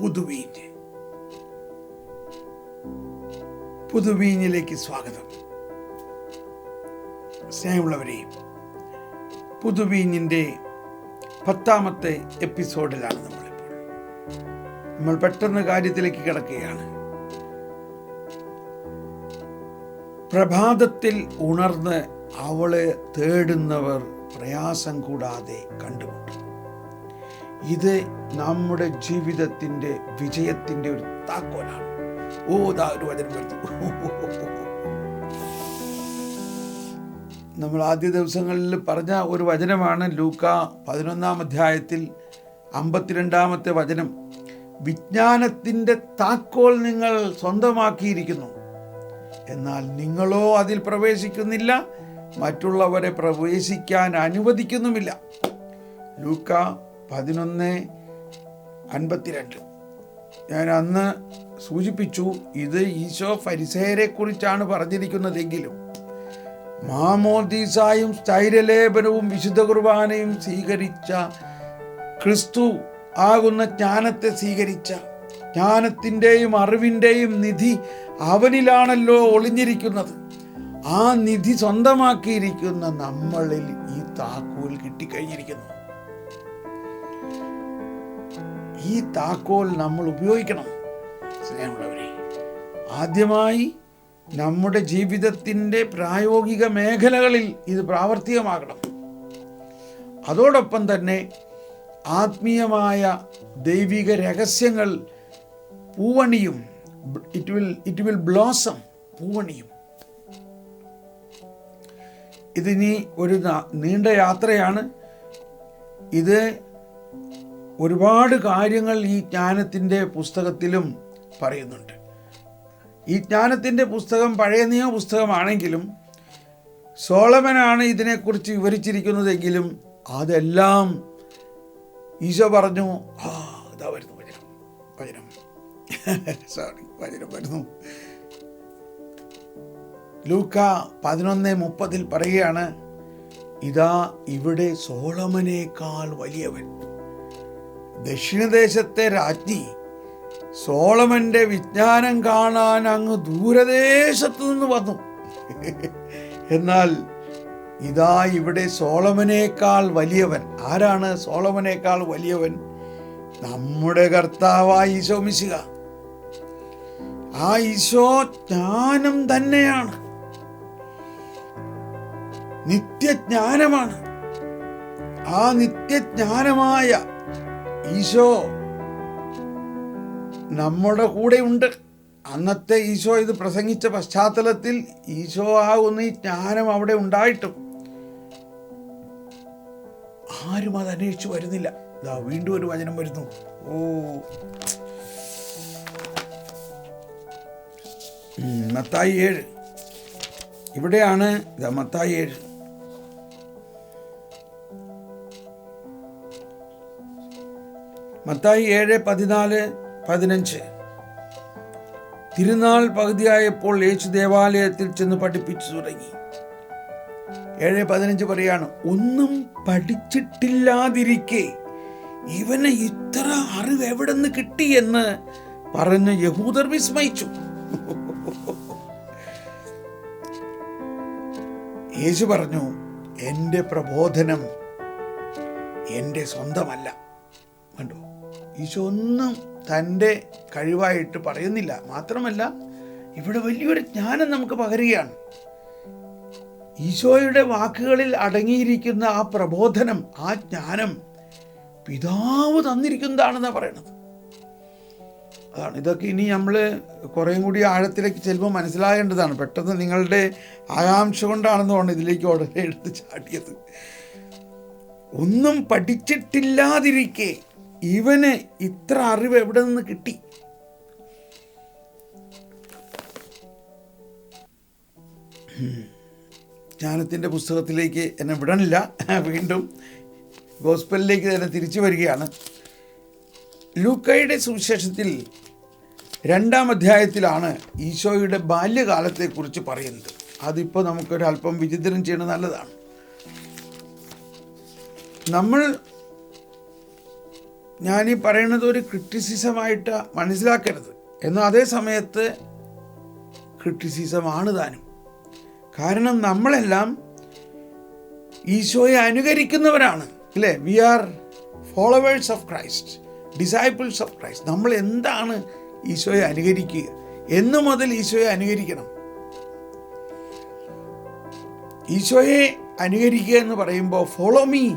പുതുവീഞ്ഞ്. പുതുവീഞ്ഞിലേക്ക് സ്വാഗതം. സ്നേഹമുള്ളവരെ പുതുവീഞ്ഞിന്റെ പത്താമത്തെ എപ്പിസോഡിലാണ് നമ്മളിപ്പോൾ. നമ്മൾ പെട്ടെന്ന് കാര്യത്തിലേക്ക് കിടക്കുകയാണ്. പ്രഭാതത്തിൽ ഉണർന്ന് അവളെ തേടുന്നവർ പ്രയാസം കൂടാതെ കണ്ടുമുട്ടും. ഇത് നമ്മുടെ ജീവിതത്തിന്റെ വിജയത്തിന്റെ ഒരു താക്കോലാണ്. ഓ ദാ ഒരു വചനം നമ്മൾ ആദ്യ ദിവസങ്ങളിൽ പറഞ്ഞ ഒരു വചനമാണ് ലൂക്ക പതിനൊന്നാം അധ്യായത്തിൽ അമ്പത്തിരണ്ടാമത്തെ വചനം. വിജ്ഞാനത്തിന്റെ താക്കോൽ നിങ്ങൾ സ്വന്തമാക്കിയിരിക്കുന്നു. എന്നാൽ നിങ്ങളോ അതിൽ പ്രവേശിക്കുന്നില്ല മറ്റുള്ളവരെ പ്രവേശിക്കാൻ അനുവദിക്കുന്നുമില്ല. ലൂക്ക പതിനൊന്ന് അൻപത്തിരണ്ട്. ഞാൻ അന്ന് സൂചിപ്പിച്ചു ഇത് ഈശോ ഫരിസേരെ കുറിച്ചാണ് പറഞ്ഞിരിക്കുന്നതെങ്കിലും മാമോദീസായും സ്ഥൈര്യലേപനവും വിശുദ്ധ കുർബാനയും സ്വീകരിച്ച ക്രിസ്തു ആകുന്ന ജ്ഞാനത്തെ സ്വീകരിച്ച ജ്ഞാനത്തിന്റെയും അറിവിന്റെയും നിധി അവനിലാണല്ലോ ഒളിഞ്ഞിരിക്കുന്നത്. ആ നിധി സ്വന്തമാക്കിയിരിക്കുന്ന നമ്മളിൽ ഈ താക്കോൽ കിട്ടിക്കഴിഞ്ഞിരിക്കുന്നു. ഈ താക്കോൽ നമ്മൾ ഉപയോഗിക്കണം. സ്നേഹമുള്ളവരെ ആദ്യമായി നമ്മുടെ ജീവിതത്തിന്റെ പ്രായോഗിക മേഖലകളിൽ ഇത് പ്രാവർത്തികമാകണം. അതോടൊപ്പം തന്നെ ആത്മീയമായ ദൈവിക രഹസ്യങ്ങൾ പൂവണിയും it will it will blossom പൂവണിയും. ഇതിനി ഒരു നീണ്ട യാത്രയാണ്. ഇത് ഒരുപാട് കാര്യങ്ങൾ ഈ ജ്ഞാനത്തിന്റെ പുസ്തകത്തിലും പറയുന്നുണ്ട്. ഈ ജ്ഞാനത്തിന്റെ പുസ്തകം പഴയ നിയമ പുസ്തകമാണെങ്കിലും സോളമനാണ് ഇതിനെക്കുറിച്ച് വിവരിച്ചിരിക്കുന്നതെങ്കിലും അതെല്ലാം ഈശോ പറഞ്ഞു ആ ഇതാ വരുന്നു വചനം വചനം. സോറി വചനം വരുന്നു. ലൂക്ക പതിനൊന്ന് മുപ്പതിൽ പറയുകയാണ് ഇതാ ഇവിടെ സോളമനേക്കാൾ വലിയവൻ. ദക്ഷിണദേശത്തെ രാജ്ഞി സോളമന്റെ വിജ്ഞാനം കാണാൻ അങ്ങ് ദൂരദേശത്തു നിന്ന് വന്നു. എന്നാൽ ഇതാ ഇവിടെ സോളമനേക്കാൾ വലിയവൻ. ആരാണ് സോളമനേക്കാൾ വലിയവൻ? നമ്മുടെ കർത്താവായ ഈശോ മിശിക ആ ഈശോ ജ്ഞാനം തന്നെയാണ്. നിത്യജ്ഞാനമാണ്. ആ നിത്യജ്ഞാനമായ ഈശോ നമ്മുടെ കൂടെ ഉണ്ട്. അന്നത്തെ ഈശോ ഇത് പ്രസംഗിച്ച പശ്ചാത്തലത്തിൽ ഈശോ ആകുന്ന ഈ ജ്ഞാനം അവിടെ ഉണ്ടായിട്ടും. ആരും അത് അന്വേഷിച്ചു വരുന്നില്ല. ഇതാ വീണ്ടും ഒരു വചനം വരുന്നു. ഓ. മത്തായി ഏഴ്. ഇവിടെയാണ് ഇതാ മത്തായി ഏഴ്. മത്തായി ഏഴ് പതിനാല് പതിനഞ്ച്. തിരുനാൾ പകുതിയായപ്പോൾ യേശു ദേവാലയത്തിൽ ചെന്ന് പഠിപ്പിച്ചു തുടങ്ങി. ഏഴ് പതിനഞ്ച് പറയാണ് ഒന്നും പഠിച്ചിട്ടില്ലാതിരിക്കെ ഇവന് ഇത്ര അറിവ് എവിടെ നിന്ന് കിട്ടി എന്ന് പറഞ്ഞ് യഹൂദർ വിസ്മയിച്ചു. യേശു പറഞ്ഞു എന്റെ പ്രബോധനം എന്റെ സ്വന്തമല്ല. കണ്ടോ? ഈശോ ഒന്നും തന്റെ കഴിവായിട്ട് പറയുന്നില്ല. മാത്രമല്ല ഇവിടെ വലിയൊരു ജ്ഞാനം നമുക്ക് പകരുകയാണ്. ഈശോയുടെ വാക്കുകളിൽ അടങ്ങിയിരിക്കുന്ന ആ പ്രബോധനം ആ ജ്ഞാനം പിതാവ് തന്നിരിക്കുന്നതാണെന്നാണ് പറയണത്. അതാണ്. ഇതൊക്കെ ഇനി നമ്മൾ കുറേയും കൂടി ആഴത്തിലേക്ക് ചെല്ലുമ്പോൾ മനസ്സിലാകേണ്ടതാണ്. പെട്ടെന്ന് നിങ്ങളുടെ ആകാംക്ഷ കൊണ്ടാണെന്ന് തോന്നുന്നു ഇതിലേക്ക് ഉടനെ എടുത്ത് ചാടിയത്. ഒന്നും പഠിച്ചിട്ടില്ലാതിരിക്കെ ഇവന് ഇത്ര അറിവ് എവിടെ നിന്ന് കിട്ടി? ജ്ഞാനത്തിന്റെ പുസ്തകത്തിലേക്ക് എന്നെ വിടണില്ല. വീണ്ടും ഗോസ്പലിലേക്ക് തന്നെ തിരിച്ചു വരികയാണ്. ലൂക്കയുടെ സുവിശേഷത്തിൽ രണ്ടാം അധ്യായത്തിലാണ് ഈശോയുടെ ബാല്യകാലത്തെക്കുറിച്ച് പറയുന്നത്. അതിപ്പോൾ നമുക്കൊരു അല്പം വിചിത്രം ചെയ്യുന്നത് നല്ലതാണ്. നമ്മൾ ഞാൻ ഈ പറയുന്നത് ഒരു ക്രിറ്റിസിസമായിട്ട് മനസ്സിലാക്കരുത്. എന്നാൽ അതേ സമയത്ത് ക്രിറ്റിസിസമാണ് താനും. കാരണം നമ്മളെല്ലാം ഈശോയെ അനുകരിക്കുന്നവരാണ് അല്ലേ? We are followers of Christ disciples of Christ നമ്മൾ എന്താണ് ഈശോയെ അനുകരിക്കുക? എന്ന് മുതൽ ഈശോയെ അനുകരിക്കണം. ഈശോയെ അനുകരിക്കുക എന്ന് പറയുമ്പോൾ ഫോളോ മീ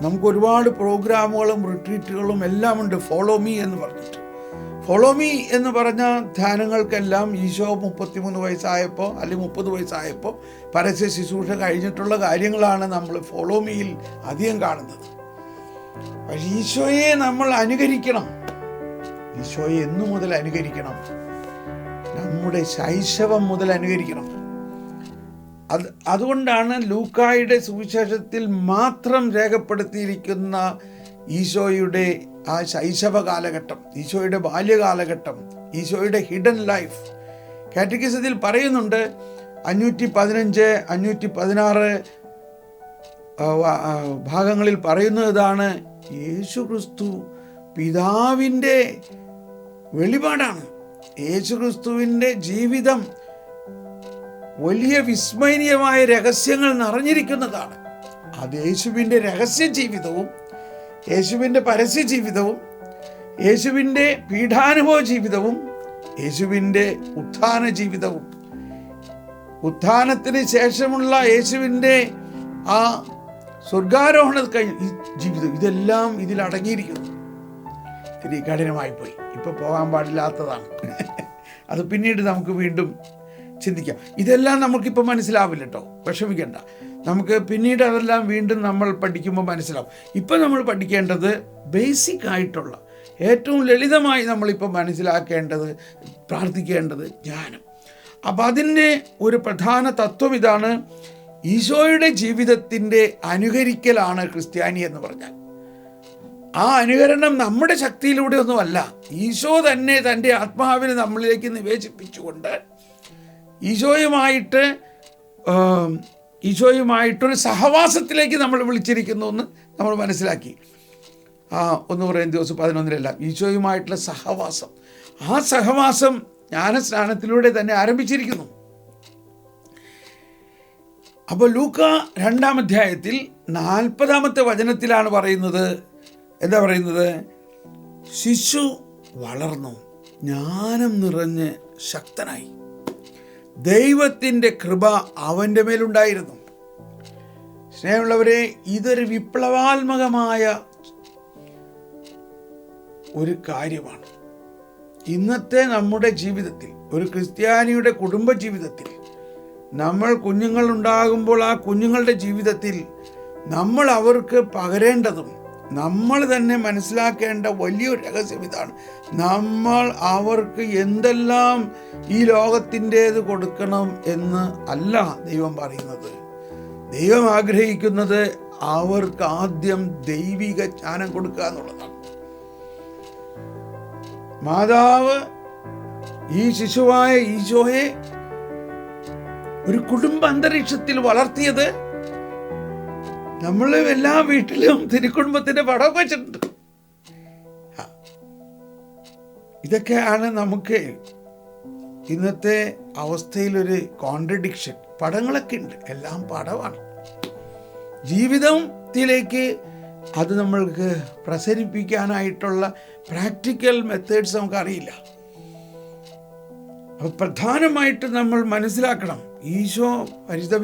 നമുക്ക് ഒരുപാട് പ്രോഗ്രാമുകളും റിട്രീറ്റുകളും എല്ലാം ഉണ്ട് ഫോളോ മീ എന്ന് പറഞ്ഞിട്ട്. ഫോളോ മീ എന്ന് പറഞ്ഞ ധ്യാനങ്ങൾക്കെല്ലാം ഈശോ മുപ്പത്തിമൂന്ന് വയസ്സായപ്പോൾ അല്ലെങ്കിൽ മുപ്പത് വയസ്സായപ്പോൾ പരസ്യ ശുശ്രൂഷ കഴിഞ്ഞിട്ടുള്ള കാര്യങ്ങളാണ് നമ്മൾ ഫോളോ മീയിൽ അധികം കാണുന്നത്. പക്ഷേ ഈശോയെ നമ്മൾ അനുകരിക്കണം. ഈശോയെ എന്നു മുതൽ അനുകരിക്കണം. നമ്മുടെ ശൈശവം മുതൽ അനുകരിക്കണം. അത് അതുകൊണ്ടാണ് ലൂക്കായുടെ സുവിശേഷത്തിൽ മാത്രം രേഖപ്പെടുത്തിയിരിക്കുന്ന ഈശോയുടെ ആ ശൈശവ കാലഘട്ടം ഈശോയുടെ ബാല്യകാലഘട്ടം ഈശോയുടെ ഹിഡൻ ലൈഫ് കാറ്റഗിസത്തിൽ പറയുന്നുണ്ട് അഞ്ഞൂറ്റി പതിനഞ്ച് അഞ്ഞൂറ്റി പതിനാറ് ഭാഗങ്ങളിൽ പറയുന്നത് ഇതാണ് യേശു ക്രിസ്തു പിതാവിന്റെ വെളിപാടാണ്. യേശു ക്രിസ്തുവിന്റെ ജീവിതം വലിയ വിസ്മയനീയമായ രഹസ്യങ്ങൾ നിറഞ്ഞിരിക്കുന്നതാണ്. അത് യേശുവിന്റെ രഹസ്യ ജീവിതവും യേശുവിന്റെ പരസ്യ ജീവിതവും യേശുവിന്റെ പീഠാനുഭവ ജീവിതവും യേശുവിന്റെ ഉത്ഥാന ജീവിതവും ഉത്ഥാനത്തിന് ശേഷമുള്ള യേശുവിന്റെ ആ സ്വർഗാരോഹണ ജീവിതം ഇതെല്ലാം ഇതിൽ അടങ്ങിയിരിക്കുന്നു. ഇത്തിരി കഠിനമായി പോയി ഇപ്പൊ പോകാൻ പാടില്ലാത്തതാണ്. അത് പിന്നീട് നമുക്ക് വീണ്ടും ചിന്തിക്കാം. ഇതെല്ലാം നമുക്കിപ്പോൾ മനസ്സിലാവില്ല കേട്ടോ വിഷമിക്കേണ്ട. നമുക്ക് പിന്നീട് അതെല്ലാം വീണ്ടും നമ്മൾ പഠിക്കുമ്പോൾ മനസ്സിലാവും. ഇപ്പം നമ്മൾ പഠിക്കേണ്ടത് ബേസിക് ആയിട്ടുള്ള ഏറ്റവും ലളിതമായി നമ്മളിപ്പോൾ മനസ്സിലാക്കേണ്ടത് പ്രാർത്ഥിക്കേണ്ടത് ജ്ഞാനം. അപ്പം അതിന്റെ ഒരു പ്രധാന തത്വം ഇതാണ് ഈശോയുടെ ജീവിതത്തിന്റെ അനുകരിക്കലാണ് ക്രിസ്ത്യാനി എന്ന് പറഞ്ഞാൽ. ആ അനുകരണം നമ്മുടെ ശക്തിയിലൂടെ ഒന്നുമല്ല ഈശോ തന്നെ തന്റെ ആത്മാവിനെ നമ്മളിലേക്ക് നിവേശിപ്പിച്ചുകൊണ്ട് ഈശോയുമായിട്ട് ഈശോയുമായിട്ടൊരു സഹവാസത്തിലേക്ക് നമ്മൾ വിളിച്ചിരിക്കുന്നു എന്ന് നമ്മൾ മനസ്സിലാക്കി. ആ ഒന്ന് പറയുന്ന ദിവസം പതിനൊന്നിലല്ല ഈശോയുമായിട്ടുള്ള സഹവാസം. ആ സഹവാസം ജ്ഞാനസ്നാനത്തിലൂടെ തന്നെ ആരംഭിച്ചിരിക്കുന്നു. അപ്പോൾ ലൂക്ക രണ്ടാം അധ്യായത്തിൽ നാൽപ്പതാമത്തെ വചനത്തിലാണ് പറയുന്നത് എന്താ പറയുന്നത്? ശിശു വളർന്നു ജ്ഞാനം നിറഞ്ഞ് ശക്തനായി. ദൈവത്തിന്റെ കൃപ അവന്റെ മേലുണ്ടായിരുന്നു. സ്നേഹമുള്ളവരെ ഇതൊരു വിപ്ലവാത്മകമായ ഒരു കാര്യമാണ്. ഇന്നത്തെ നമ്മുടെ ജീവിതത്തിൽ ഒരു ക്രിസ്ത്യാനിയുടെ കുടുംബ ജീവിതത്തിൽ നമ്മൾ കുഞ്ഞുങ്ങൾ ഉണ്ടാകുമ്പോൾ ആ കുഞ്ഞുങ്ങളുടെ ജീവിതത്തിൽ നമ്മൾ അവർക്ക് പകരേണ്ടതും നമ്മൾ തന്നെ മനസ്സിലാക്കേണ്ട വലിയൊരു രഹസ്യം ഇതാണ്. നമ്മൾ അവർക്ക് എന്തെല്ലാം ഈ ലോകത്തിന്റേത് കൊടുക്കണം എന്ന് അല്ല ദൈവം പറയുന്നത്. ദൈവം ആഗ്രഹിക്കുന്നത് അവർക്ക് ആദ്യം ദൈവിക ജ്ഞാനം കൊടുക്കുക എന്നുള്ളതാണ്. മാതാവ് ഈ ശിശുവായ ഈശോയെ ഒരു കുടുംബ അന്തരീക്ഷത്തിൽ വളർത്തിയത് നമ്മൾ എല്ലാ വീട്ടിലും തിരുക്കുടുംബത്തിന്റെ പടമൊക്കെ വെച്ചിട്ടുണ്ട്. ഇതൊക്കെയാണ് നമുക്ക് ഇന്നത്തെ അവസ്ഥയിലൊരു കോൺട്രഡിക്ഷൻ പടങ്ങളൊക്കെ ഉണ്ട്. എല്ലാം പടമാണ്. ജീവിതത്തിലേക്ക് അത് നമ്മൾക്ക് പ്രസരിപ്പിക്കാനായിട്ടുള്ള പ്രാക്ടിക്കൽ മെത്തേഡ്സ് നമുക്കറിയില്ല. അപ്പോൾ പ്രധാനമായിട്ട് നമ്മൾ മനസ്സിലാക്കണം. ഈശോ പരിശുദ്ധ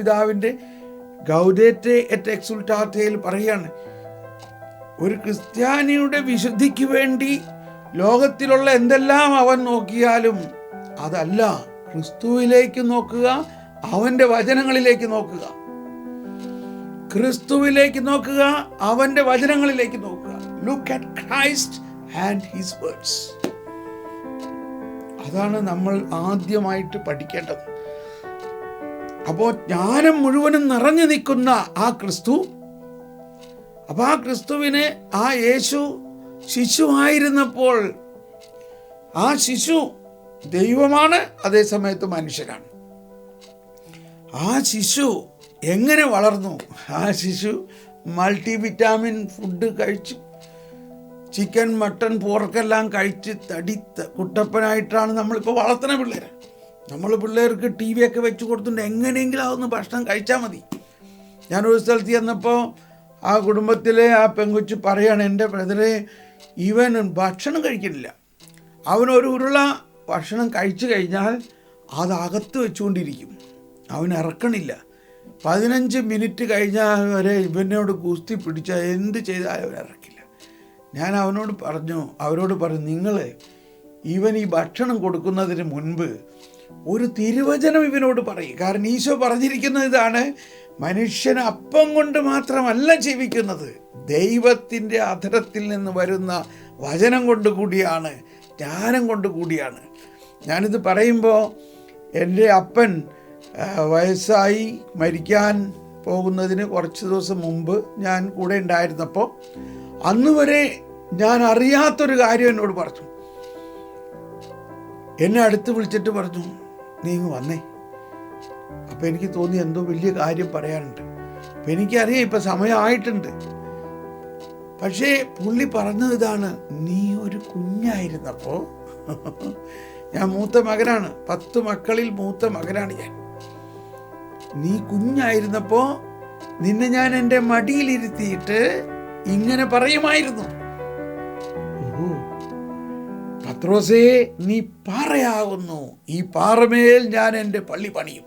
ഗൗഡേറ്റെ എറ്റ് എക്സുൽട്ടാത്തയിൽ പറയാണ്. ഒരു ക്രിസ്ത്യാനിയുടെ വിശുദ്ധിക്ക് വേണ്ടി ലോകത്തിലുള്ള എന്തെല്ലാം അവൻ നോക്കിയാലും അതല്ല ക്രിസ്തുവിലേക്ക് നോക്കുക അവന്റെ വചനങ്ങളിലേക്ക് നോക്കുക. ക്രിസ്തുവിലേക്ക് നോക്കുക അവന്റെ വചനങ്ങളിലേക്ക് നോക്കുക. Look at Christ and his words അതാണ് നമ്മൾ ആദ്യമായിട്ട് പഠിക്കേണ്ടത്. അപ്പോൾ ജ്ഞാനം മുഴുവനും നിറഞ്ഞു നിൽക്കുന്ന ആ ക്രിസ്തു അപ്പൊ ആ ക്രിസ്തുവിനെ ആ യേശു ശിശു ആയിരുന്നപ്പോൾ ആ ശിശു ദൈവമാണ് അതേ സമയത്ത് മനുഷ്യനാണ്. ആ ശിശു എങ്ങനെ വളർന്നു? ആ ശിശു മൾട്ടി വിറ്റാമിൻ ഫുഡ് കഴിച്ചു. ചിക്കൻ മട്ടൺ പോർക്കെല്ലാം കഴിച്ച് തടി കുട്ടപ്പനായിട്ടാണ് നമ്മളിപ്പോൾ വളർത്തുന്ന പിള്ളേർ നമ്മൾ പിള്ളേർക്ക് ടി വി ഒക്കെ വെച്ച് കൊടുത്തിട്ടുണ്ട് എങ്ങനെയെങ്കിലും അതൊന്ന് ഭക്ഷണം കഴിച്ചാൽ മതി. ഞാനൊരു സ്ഥലത്ത് ചെന്നപ്പോൾ ആ കുടുംബത്തിലെ ആ പെങ്കുച്ച് പറയാണ് എന്റെ ബ്രദറെ ഇവൻ ഭക്ഷണം കഴിക്കുന്നില്ല. അവനൊരു ഉരുള ഭക്ഷണം കഴിച്ചു കഴിഞ്ഞാൽ അത് അകത്ത് വെച്ചുകൊണ്ടിരിക്കും. അവൻ ഇറക്കണില്ല. പതിനഞ്ച് മിനിറ്റ് കഴിഞ്ഞാൽ വരെ ഇവനോട് കുസ്തി പിടിച്ചാൽ എന്ത് ചെയ്താലും അവൻ ഇറക്കില്ല. ഞാൻ അവനോട് പറഞ്ഞു അവരോട് പറഞ്ഞു നിങ്ങൾ ഇവൻ ഈ ഭക്ഷണം കൊടുക്കുന്നതിന് മുൻപ് ഒരു തിരുവചനം ഇവനോട് പറയും. കാരണം ഈശോ പറഞ്ഞിരിക്കുന്നത് ഇതാണ് മനുഷ്യൻ അപ്പം കൊണ്ട് മാത്രമല്ല ജീവിക്കുന്നത്. ദൈവത്തിന്റെ അധരത്തിൽ നിന്ന് വരുന്ന വചനം കൊണ്ട് കൂടിയാണ് ജ്ഞാനം കൊണ്ട് കൂടിയാണ്. ഞാനിത് പറയുമ്പോൾ എന്റെ അപ്പൻ വയസ്സായി മരിക്കാൻ പോകുന്നതിന് കുറച്ച് ദിവസം മുമ്പ് ഞാൻ കൂടെ ഉണ്ടായിരുന്നപ്പോൾ അന്ന് വരെ ഞാൻ അറിയാത്തൊരു കാര്യം എന്നോട് പറഞ്ഞു. എന്നെ അടുത്ത് വിളിച്ചിട്ട് പറഞ്ഞു നീ ഇങ്ങ് വന്നേ. അപ്പം എനിക്ക് തോന്നി എന്തോ വലിയ കാര്യം പറയാനുണ്ട്. അപ്പം എനിക്കറിയാം ഇപ്പം സമയമായിട്ടുണ്ട്. പക്ഷേ പുള്ളി പറഞ്ഞത് ഇതാണ് നീ ഒരു കുഞ്ഞായിരുന്നപ്പോൾ ഞാൻ മൂത്ത മകനാണ്. പത്ത് മക്കളിൽ മൂത്ത മകനാണ് ഞാൻ. നീ കുഞ്ഞായിരുന്നപ്പോൾ നിന്നെ ഞാൻ എന്റെ മടിയിലിരുത്തിയിട്ട് ഇങ്ങനെ പറയുമായിരുന്നു. പത്രോസേ നീ പാറയാകുന്നു. ഈ പാറമേൽ ഞാൻ എന്റെ പള്ളി പണിയും.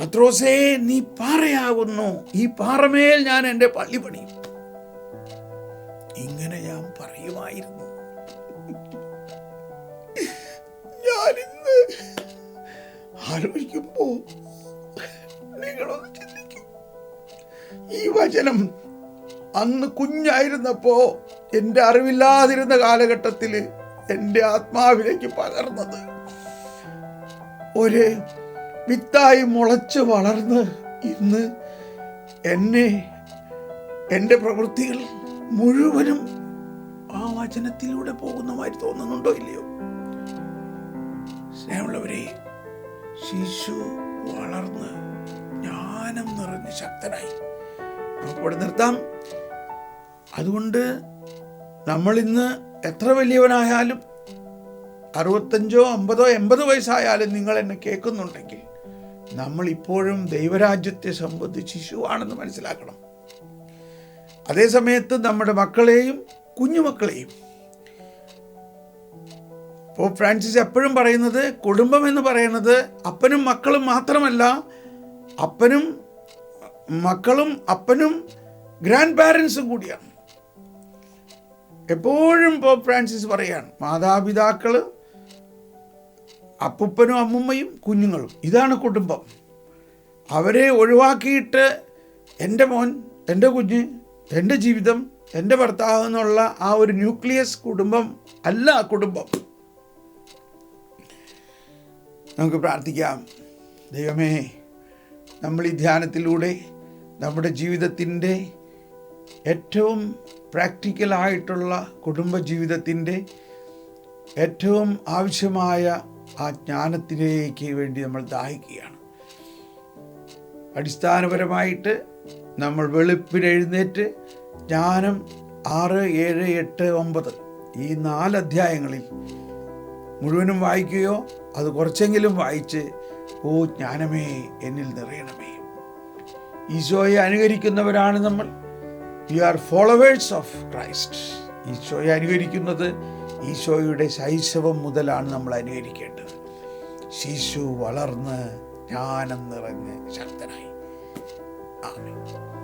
പത്രോസേ നീ പാറയാകുന്നു. ഈ പാറമേൽ ഞാൻ എന്റെ പള്ളി പണിയും. ഇങ്ങനെ ഞാൻ പറയുമായിരുന്നു. ഞാനിന്ന് ആലോചിക്കുമ്പോ നിങ്ങളൊന്ന് ചിന്തിക്കും. ഈ വചനം അന്ന് കുഞ്ഞായിരുന്നപ്പോ എന്റെ അറിവില്ലാതിരുന്ന കാലഘട്ടത്തിൽ എന്റെ ആത്മാവിലേക്ക് പകർന്നത് ഒരു വിത്തായി മുളച്ച് വളർന്ന് ഇന്ന് എന്നെ എന്റെ പ്രവൃത്തികൾ മുഴുവനും ആ വചനത്തിലൂടെ പോകുന്ന മാതിരി തോന്നുന്നുണ്ടോ ഇല്ലയോ? സ്നേഹമുള്ളവരെ ശിശു വളർന്ന് ജ്ഞാനം നിറഞ്ഞ് ശക്തനായി. ഇവിടെ നിർത്താം. അതുകൊണ്ട് നമ്മളിന്ന് എത്ര വലിയവനായാലും അറുപത്തഞ്ചോ അമ്പതോ എൺപത് വയസ്സായാലും നിങ്ങൾ എന്നെ കേൾക്കുന്നുണ്ടെങ്കിൽ നമ്മൾ ഇപ്പോഴും ദൈവരാജ്യത്തെ സംബന്ധിച്ച് ശിശുവാണെന്ന് മനസ്സിലാക്കണം. അതേസമയത്ത് നമ്മുടെ മക്കളെയും കുഞ്ഞുമക്കളെയും. പോപ്പ് ഫ്രാൻസിസ് എപ്പോഴും പറയുന്നത് കുടുംബം എന്ന് പറയുന്നത് അപ്പനും മക്കളും മാത്രമല്ല അപ്പനും മക്കളും അപ്പനും ഗ്രാൻഡ് പാരൻസും കൂടിയാണ്. എപ്പോഴും പോപ്പ് ഫ്രാൻസിസ് പറയാണ് മാതാപിതാക്കൾ അപ്പൂപ്പനും അമ്മുമ്മയും കുഞ്ഞുങ്ങളും ഇതാണ് കുടുംബം. അവരെ ഒഴിവാക്കിയിട്ട് എന്റെ മോൻ എന്റെ കുഞ്ഞ് എന്റെ ജീവിതം എന്റെ ഭർത്താവ് എന്നുള്ള ആ ഒരു ന്യൂക്ലിയസ് കുടുംബം അല്ല കുടുംബം. നമുക്ക് പ്രാർത്ഥിക്കാം. ദൈവമേ നമ്മൾ ഈ ധ്യാനത്തിലൂടെ നമ്മുടെ ജീവിതത്തിന്റെ ഏറ്റവും പ്രാക്ടിക്കലായിട്ടുള്ള കുടുംബജീവിതത്തിന്റെ ഏറ്റവും ആവശ്യമായ ആ ജ്ഞാനത്തിലേക്ക് വേണ്ടി നമ്മൾ ദാഹിക്കുകയാണ്. അടിസ്ഥാനപരമായിട്ട് നമ്മൾ വെളുപ്പിനെഴുന്നേറ്റ് ജ്ഞാനം ആറ് ഏഴ് എട്ട് ഒമ്പത് ഈ നാല് അധ്യായങ്ങളിൽ മുഴുവനും വായിക്കുകയോ അത് കുറച്ചെങ്കിലും വായിച്ച് ഓ ജ്ഞാനമേ എന്നിൽ നിറയണമേ. ഈശോയെ അനുകരിക്കുന്നവരാണ് നമ്മൾ. We are followers of Christ ഈശോയെ അനുകരിക്കുന്നത് ഈശോയുടെ ശൈശവം മുതലാണ് നമ്മൾ അനുകരിക്കേണ്ടത്. ശിശു വളർന്ന് ജ്ഞാനം നിറഞ്ഞ് ശക്തനായി. ആമേൻ.